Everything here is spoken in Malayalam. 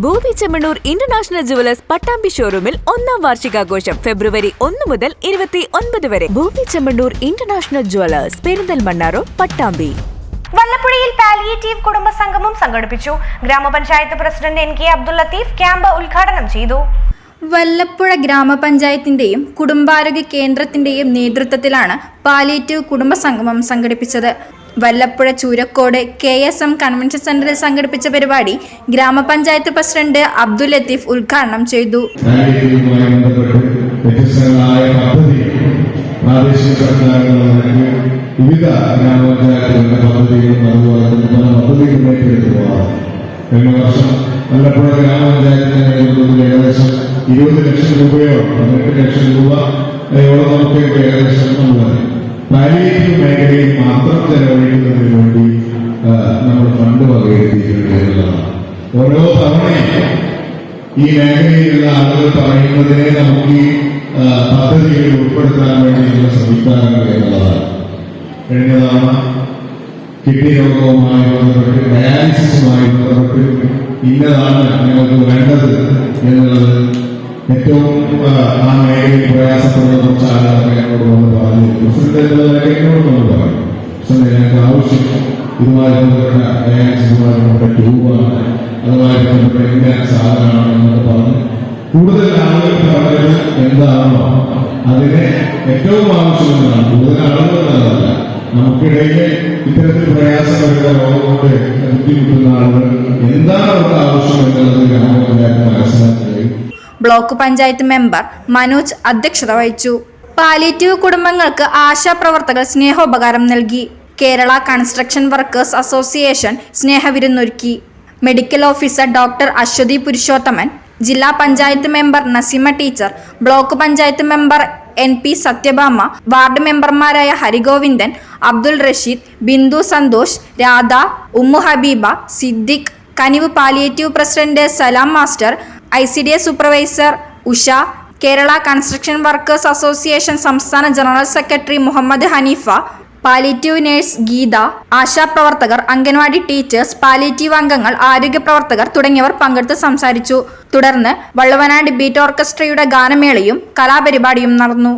ഭൂമി ചെമ്മണ്ണൂർ ഇന്റർനാഷണൽ ജുവലേഴ്സ് പട്ടാമ്പി ഷോറൂമിൽ ഒന്നാം വാർഷികാഘോഷം ഫെബ്രുവരി ഒന്ന് മുതൽ ഇരുപത്തി ഒൻപത് വരെ. ഭൂമി Chemmanur international jewellers Perinthalmanna road Pattambi. വല്ലപ്പുഴയിൽ palliative കുടുംബ സംഗമം സംഘടിപ്പിച്ചു. ഗ്രാമപഞ്ചായത്ത് president N K Abdul Latheef camp ഉദ്ഘാടനം ചെയ്തു. വല്ലപ്പുഴ ഗ്രാമപഞ്ചായത്തിന്റെയും കുടുംബാരോഗ്യ കേന്ദ്രത്തിന്റെയും നേതൃത്വത്തിലാണ് പാലിയേറ്റീവ് കുടുംബ സംഗമം സംഘടിപ്പിച്ചത്. Vallappuzha Choorakode K S M convention സെന്ററിൽ സംഘടിപ്പിച്ച പരിപാടി ഗ്രാമപഞ്ചായത്ത് പ്രസിഡന്റ് അബ്ദുൽ ലത്തീഫ് ഉദ്ഘാടനം ചെയ്തു. പദ്ധതികളും അതുപോലെ തന്നെ പദ്ധതികളും കഴിഞ്ഞ വർഷം വല്ലപ്പുഴ ഏകദേശം ഇരുപത് ലക്ഷം രൂപയോ പതിനെട്ട് ലക്ഷം രൂപയോളം നമുക്ക് ഏകദേശം നമ്മൾ പാലിയേറ്റീവ് മേഖലയിൽ മാത്രം ചെലവഴിക്കുന്നതിന് വേണ്ടി നമ്മൾ ഫണ്ട് വകയിരുത്തിയിട്ടുണ്ട് എന്നുള്ളതാണ്. ഓരോ തവണയും ഈ മേഖലയിലുള്ള ആളുകൾ പറയുന്നതിനെ നമുക്ക് ഈ ആ, പദ്ധതികളിൽ ഉൾപ്പെടുത്താൻ വേണ്ടി സംവിധാനങ്ങൾ എന്നുള്ളതാണ്. കഴിഞ്ഞ തവണ കിഡ്നി രോഗവുമായി ബന്ധപ്പെട്ട് ഡയാലിസിസുമായി ബന്ധപ്പെട്ട് ഇന്നതാണ് ഞങ്ങൾക്ക് വേണ്ടത് എന്നുള്ളത് ഏറ്റവും ആ, മേഖലയിൽ പ്രയാസപ്പെടുന്ന കുറച്ച് ആളുകളൊക്കെ എന്നോട് വന്ന് പറഞ്ഞു. പ്രസിഡന്റ് എന്നോട് വന്ന് പറഞ്ഞു. പ്രസിഡന്റ് ഞങ്ങൾക്ക് ആവശ്യം ഇതുമായി ബന്ധപ്പെട്ട ട്യൂബാണ് അതുമായി ബന്ധപ്പെട്ട ഇന്ന സാധനമാണ് എന്നൊക്കെ പറഞ്ഞു കൂടുതൽ ആളുകൾ പറഞ്ഞത് എന്താണോ അതിനെ ഏറ്റവും ആവശ്യമെന്നാണ് കൂടുതൽ ആളുകൾ എന്നതല്ല നമുക്കിടയിൽ ഇത്തരത്തിൽ പ്രയാസപ്പെടുന്ന രോഗം കൊണ്ട് ബുദ്ധിമുട്ടുന്ന ആളുകൾ എന്താണ് അവർക്ക് ബ്ലോക്ക് പഞ്ചായത്ത് മെമ്പർ മനോജ് അധ്യക്ഷത വഹിച്ചു. പാലിയേറ്റീവ് കുടുംബങ്ങൾക്ക് ആശാപ്രവർത്തകർ സ്നേഹോപകാരം നൽകി. Kerala construction workers association സ്നേഹവിരുന്നൊരുക്കി. Medical officer doctor Aswathy Purushothaman ജില്ലാ panchayat member Naseema teacher block panchayat member N P Sathyabhama ward മെമ്പർമാരായ Harigovindan Abdul Rasheed Bindu Santhosh Radha Ummu Habeeba Siddique Kanivu palliative president Salam master I C D S supervisor Usha Kerala construction workers association സംസ്ഥാന general secretary Muhammed Haneefa palliative nurse Geetha ആശാപ്രവർത്തകർ anganwadi teachers palliative അംഗങ്ങൾ ആരോഗ്യ പ്രവർത്തകർ തുടങ്ങിയവർ പങ്കെടുത്ത് സംസാരിച്ചു. തുടർന്ന് വള്ളുവനാട് ബീറ്റ് ഓർക്കസ്ട്രയുടെ ഗാനമേളയും കലാപരിപാടിയും നടന്നു.